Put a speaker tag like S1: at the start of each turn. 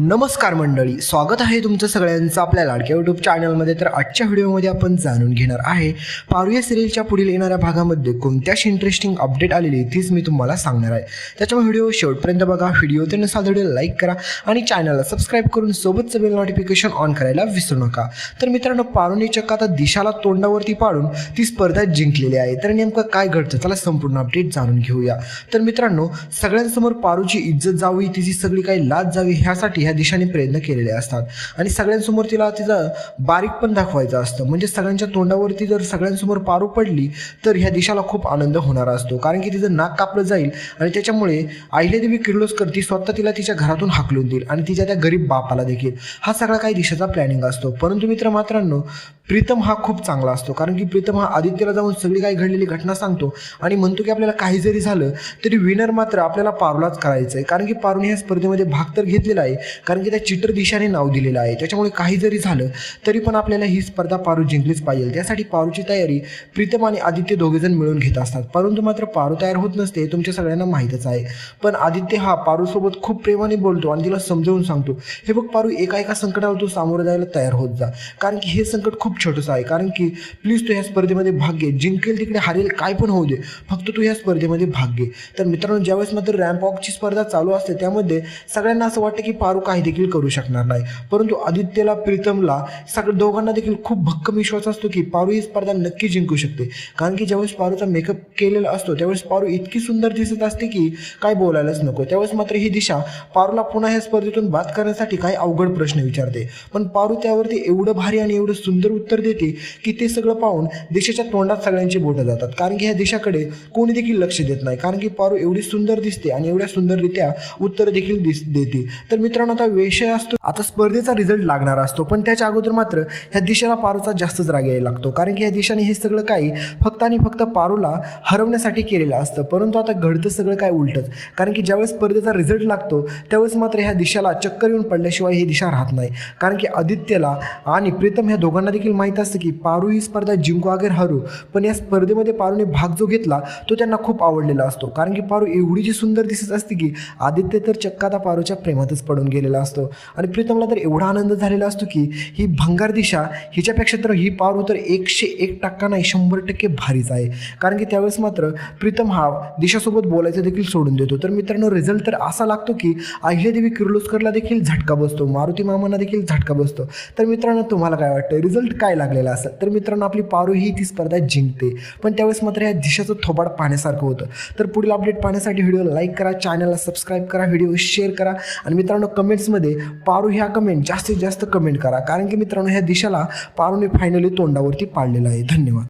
S1: नमस्कार मंडळी स्वागत आहे तुमचं सगळ्यांचं आपल्या लाडक्या यूट्यूब चॅनलमध्ये तर आजच्या व्हिडिओमध्ये आपण जाणून घेणार आहे पारू या सिरियलच्या पुढील येणाऱ्या भागामध्ये कोणत्याशी इंटरेस्टिंग अपडेट आलेली तीच मी तुम्हाला सांगणार आहे. त्याच्यामुळे व्हिडिओ शेवटपर्यंत बघा व्हिडिओ ते नसाल व्हिडिओ लाईक करा आणि चॅनलला सबस्क्राईब करून सोबतचं बेल नोटिफिकेशन ऑन करायला विसरू नका. तर मित्रांनो पारूने चक्क आता दिशाला तोंडावरती पाडून ती स्पर्धा जिंकलेली आहे. तर नेमकं काय घडतं? त्याला संपूर्ण अपडेट जाणून घेऊया. तर मित्रांनो सगळ्यांसमोर पारूची इज्जत जावी तिची सगळी काही लाज जावी ह्यासाठी ह्या दिशाने प्रयत्न केलेले असतात. आणि सगळ्यांसमोर तिला तिचं बारीक पण दाखवायचं असतं. म्हणजे सगळ्यांच्या तोंडावरती जर सगळ्यांसमोर पारू पडली तर ह्या दिशाला खूप आनंद होणार असतो. कारण की तिचं नाक कापलं जाईल आणि त्याच्यामुळे अहिल्यादेवी किर्लोस्कर ती स्वतः तिला तिच्या घरातून हाकलून देईल आणि तिच्या त्या गरीब बापाला देखील. हा सगळा काही दिशाचा प्लॅनिंग असतो. परंतु मित्र मात्रांनो प्रीतम हा खूप चांगला असतो. कारण की प्रीतम हा आदित्यला जाऊन सगळी काही घडलेली घटना सांगतो आणि म्हणतो की आपल्याला काही जरी झालं तरी विनर मात्र आपल्याला पारूलाच करायचं आहे कारण की पारूने ह्या स्पर्धेमध्ये भाग तर घेतलेला आहे कारण की त्या चिटर दिशाने नाव दिलेलं आहे. त्याच्यामुळे काही जरी झालं तरी पण आपल्याला ही स्पर्धा पारू जिंकलीच पाहिजे. त्यासाठी पारूची तयारी प्रीतम आणि आदित्य दोघेजण मिळून घेत असतात. परंतु मात्र पारू तयार होत नसते हे तुमच्या सगळ्यांना माहीतच आहे. पण आदित्य हा पारूसोबत खूप प्रेमाने बोलतो आणि तिला समजावून सांगतो हे बघ पारू एका एका संकटावर तू सामोरं जायला तयार होत जा. कारण की हे संकट खूप छोटंसं आहे. कारण की प्लीज तू ह्या स्पर्धेमध्ये भाग घे. जिंकेल तिकडे हारेल काय पण होऊ दे. फक्त तू ह्या स्पर्धेमध्ये भाग घे. तर मित्रांनो ज्यावेळेस मात्र रॅम्प वॉकची स्पर्धा चालू असते त्यामध्ये सगळ्यांना असं वाटतं की पारू काही देखील करू शकणार नाही. परंतु आदित्यला प्रीतमला सगळं दोघांना देखील खूप भक्कम विश्वास असतो की पारू ही स्पर्धा नक्की जिंकू शकते. कारण की ज्यावेळेस पारूचा मेकअप केलेला असतो त्यावेळेस पारू इतकी सुंदर दिसत असते की काय बोलायलाच नको. त्यावेळेस मात्र ही दिशा पारूला पुन्हा ह्या स्पर्धेतून बाद करण्यासाठी काही अवघड प्रश्न विचारते. पण पारू त्यावरती एवढं भारी आणि एवढं सुंदर उत्तर देते की ते सगळं पाहून देशाच्या तोंडात सगळ्यांची बोटं जातात. कारण की ह्या देशाकडे कोणी देखील लक्ष देत नाही. कारण की पारू एवढी सुंदर दिसते आणि एवढ्या सुंदररित्या उत्तर देखील दिस देते. तर मित्रांनो आता विषय असतो. आता स्पर्धेचा रिझल्ट लागणार असतो पण त्याच्या अगोदर मात्र ह्या दिशेला पारूचा जास्तच राग यायला लागतो. कारण की ह्या दिशाने हे सगळं काही फक्त आणि फक्त पारूला हरवण्यासाठी केलेलं असतं. परंतु आता घडतं सगळं काय उलटच. कारण की ज्यावेळेस स्पर्धेचा रिझल्ट लागतो त्यावेळेस मात्र ह्या दिशाला चक्कर येऊन पडल्याशिवाय ही दिशा राहत नाही. कारण की आदित्यला आणि प्रीतम ह्या दोघांना देखील माहीत असतं की पारू ही स्पर्धा जिंकू अगर हरू. पण या स्पर्धेमध्ये पारूने भाग जो घेतला तो त्यांना खूप आवडलेला असतो. कारण की पारू एवढी जी सुंदर दिसत असते की आदित्य तर चक्का आता पारूच्या प्रेमातच पडून गेलेला असतो. आणि प्रीतमला तर एवढा आनंद झालेला असतो की ही भंगार दिशा हिच्यापेक्षा तर ही पारू तर एकशे एक टक्का नाही शंभर टक्के भारीच आहे. कारण की त्यावेळेस मात्र प्रीतम हा दिशासोबत बोलायचं देखील सोडून देतो. तर मित्रांनो रिझल्ट तर असा लागतो की अहिल्यादेवी किर्लोस्करला देखील झटका बसतो मारुती मामांना देखील झटका बसतो. तर मित्रांनो तुम्हाला काय वाटतं रिझल्ट काय लागलेला असेल? तर मित्रांनो आपली पारू ही ती स्पर्धा जिंकते. पण त्यावेळेस मात्र या दिशाचं थोबाड पाहण्यासारखं होतं. तर पुढील अपडेट पाहण्यासाठी व्हिडिओ लाईक करा चॅनलला सबस्क्राईब करा व्हिडिओ शेअर करा. आणि मित्रांनो कमेंट्समध्ये पारू ह्या कमेंट जास्तीत जास्त कमेंट करा. कारण की मित्रांनो ह्या दिशाला पारूने फायनली तोंडावरती पाडलेलं आहे. धन्यवाद.